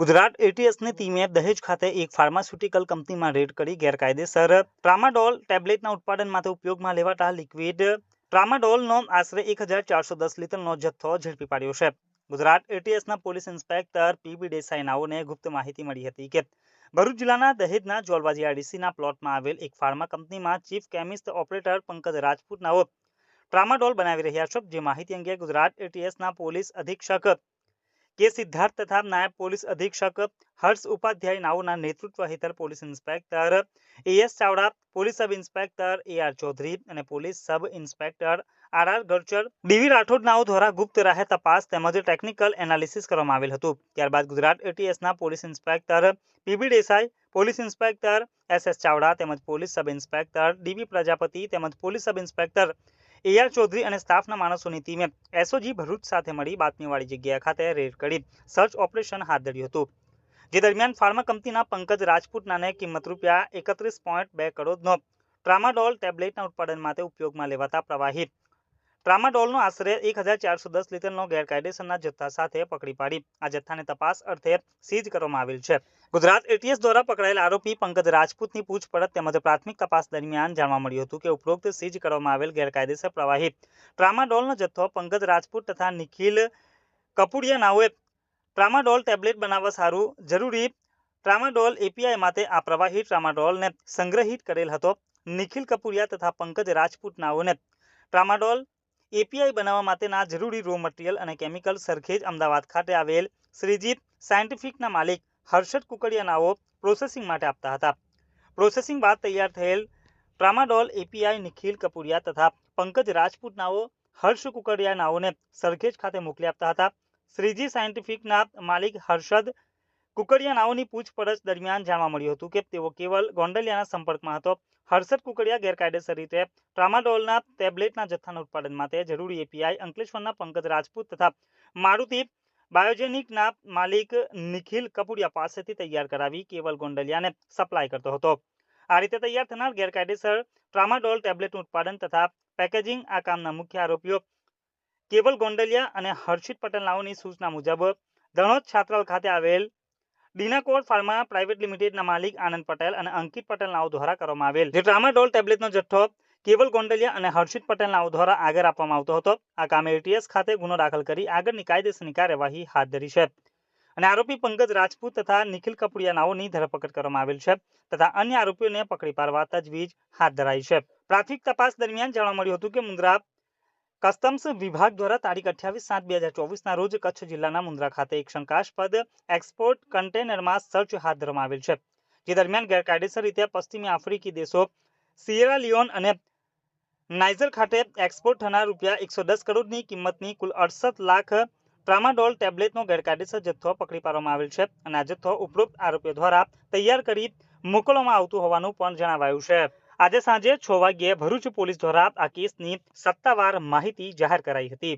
ગુજરાત એટીએસની ટીમે દહેજ ખાતે એક ફાર્માસ્યુટિકલ કંપનીમાં રેડ કરી ગેરકાયદેસર ટ્રામાડોલ ટેબ્લેટના ઉત્પાદન માટે ઉપયોગમાં લેવાતા લિક્વિડ ટ્રામાડોલનો આશરે એક હજાર ચારસો દસ લીટરનો જથ્થો ઝડપી પાડ્યો છે. ગુજરાત એટીએસના પોલીસ ઇન્સ્પેક્ટર પીબી દેસાઈ નાઓને ગુપ્ત માહિતી મળી હતી કે ભરૂચ જિલ્લાના દહેજના જોલબાજી આરડીસીના પ્લોટમાં આવેલ એક ફાર્મા કંપનીમાં chief chemist operator Pankaj Rajput નાઓ tramadol બનાવી રહ્યા છે. જે માહિતી અંગે ગુજરાત એટીએસના પોલીસ અધિક્ષક કે સિદ્ધાર્થ તથા નાયબ પોલીસ અધિક્ષક હર્ષ ઉપાધ્યાય નાઓના નેતૃત્વ હેઠળ police inspector AS Chavda, police sub inspector A R Chaudhari અને police sub inspector R R Garchar. DV Rathod નાઓ દ્વારા ગુપ્ત રાહે તપાસ તેમજ ટેકનિકલ એનાલિસિસ કરવામાં આવેલ હતું. ત્યારબાદ Gujarat એટીએસના police inspector PB Desai, police inspector S S Chavda તેમજ police sub inspector DB Prajapati તેમજ police sub inspector AR Chaudhari અને સ્ટાફના માણસોની ટીમે એસઓજી ભરૂચ સાથે મળી બાતમીવાળી જગ્યા ખાતે રેડ કરી સર્ચ ઓપરેશન હાથ ધર્યું હતું. જે દરમિયાન ફાર્મા કંપનીના પંકજ રાજપૂતનાને કિંમત રૂપિયા એકત્રીસ પોઈન્ટ બે કરોડનો ટ્રામાડોલ ટેબ્લેટના ઉત્પાદન માટે ઉપયોગમાં લેવાતા પ્રવાહી ટ્રામાડોલનો આશરે એક હજાર ચારસો દસ લીટરનો ગેરકાયદેસરના જથ્થા સાથે પકડી પાડી. આ જથ્થાને તપાસ અર્થે સીઝ કરવામાં આવેલ છે. ગુજરાત એટીએસ દ્વારા પકડાયેલ આરોપી પંકજ રાજપૂતની પૂછપરછ તેમજ પ્રાથમિક તપાસ દરમિયાન જાણવા મળ્યું હતું કે ઉપરોક્ત સીઝ કરવામાં આવેલ ગેરકાયદેસર પ્રવાહી ટ્રામાડોલનો જથ્થો પંકજ રાજપૂત તથા નિખિલ કપુડિયા નાઓએ ટ્રામાડોલ ટેબ્લેટ બનાવવા સારું જરૂરી ટ્રામાડોલ એપીઆઈ માટે આ પ્રવાહી ટ્રામાડોલને સંગ્રહિત કરેલ હતો. નિખિલ કપુરિયા તથા પંકજ રાજપૂત નાઓને ટ્રામાડોલ એપીઆઈ બનાવવા માટેના જરૂરી રો મટીરિયલ અને કેમિકલ સરખેજ અમદાવાદ ખાતે આવેલ શ્રીજીત સાયન્ટિફિકના માલિક હર્ષદ કુકડિયાનાઓ પ્રોસેસિંગ માટે આપતા હતા. પ્રોસેસિંગ બાદ તૈયાર થયેલ ટ્રામાડોલ એપીઆઈ નિખિલ કપૂરિયા તથા પંકજ રાજપૂત નાઓ હર્ષ કુકડિયા નાઓને સરખેજ ખાતે મોકલી આપતા હતા. શ્રીજી સાયન્ટિફિકના માલિક હર્ષદ કુકડિયા નાઓની પૂછપરછ દરમિયાન જાણવા મળ્યું હતું કે તેઓ કેવલ ગોંડલિયાના સંપર્કમાં હતો. હર્ષદ કુકડિયા ગેરકાયદેસર રીતે ટ્રામાડોલના ટેબ્લેટના જથ્થાના ઉત્પાદન માટે જરૂરી એપીઆઈ અંકલેશ્વરના પંકજ રાજપૂત તથા મારુતિ બાયોજેનિકના માલિક નિખિલ કપુડિયા પાસેથી તૈયાર કરાવી કેવલ ગોંડલિયાને સપ્લાય કરતો હતો. આ રીતે તૈયાર થનાર ગેરકાયદેસર ટ્રામાડોલ ટેબ્લેટનું ઉત્પાદન તથા પેકેજિંગ આ કામના મુખ્ય આરોપીઓ કેવલ ગોંડલિયા અને હર્ષિત પટેલ નાઓની સૂચના મુજબ ધણોદ છાત્રાલ ખાતે આવેલ ડીનાકોર ફાર્મા પ્રાઇવેટ લિમિટેડના માલિક આનંદ પટેલ અને અંકિત પટેલ નાવ દ્વારા કરવામાં આવેલ જે ટ્રામાડોલ ટેબ્લેટનો જથ્થો કેવલ ગોંડલિયા અને હર્ષિત પટેલ નાવ દ્વારા આગળ આપવામાં આવતો હતો. આ કામે એટીએસ ખાતે ગુનો દાખલ કરી આગળની કાયદેસરની કાર્યવાહી હાથ ધરી છે. અને આરોપી પંકજ રાજપૂત તથા નિખિલ કપડિયા નાઓની ધરપકડ કરવામાં આવેલ છે તથા અન્ય આરોપીઓને પકડી પાડવા તજવીજ હાથ ધરાઈ છે. પ્રાથમિક તપાસ દરમિયાન જાણવા મળ્યું હતું કે મુન્દ્રા કસ્ટમ્સ વિભાગ દ્વારા તારીખ અઠ્યાવીસ સાત બે હજાર ચોવીસના રોજ કચ્છ જિલ્લાના મુન્દ્રા ખાતે એક શંકાસ્પદ એક્સપોર્ટ કન્ટેનરમાં સર્ચ હાથ ધરવામાં આવેલ છે. જે દરમિયાન ગેરકાયદેસર રીતે પશ્ચિમી આફ્રિકી દેશો સિયેરા અને નાઇજર ખાતે એક્સપોર્ટ થનાર રૂપિયા એકસો દસ કરોડની કિંમતની કુલ અડસઠ લાખ ટ્રામાડોલ ટેબ્લેટનો ગેરકાયદેસર જથ્થો પકડી પાડવામાં આવેલ છે અને આ જથ્થો ઉપરોક્ત આરોપીઓ દ્વારા તૈયાર કરી મોકલવામાં આવતું હોવાનું પણ જણાવાયું છે. આજે સાંજે છ વાગ્યે ભરૂચ પોલીસ દ્વારા આ કેસની સત્તાવાર માહિતી જાહેર કરાઈ હતી.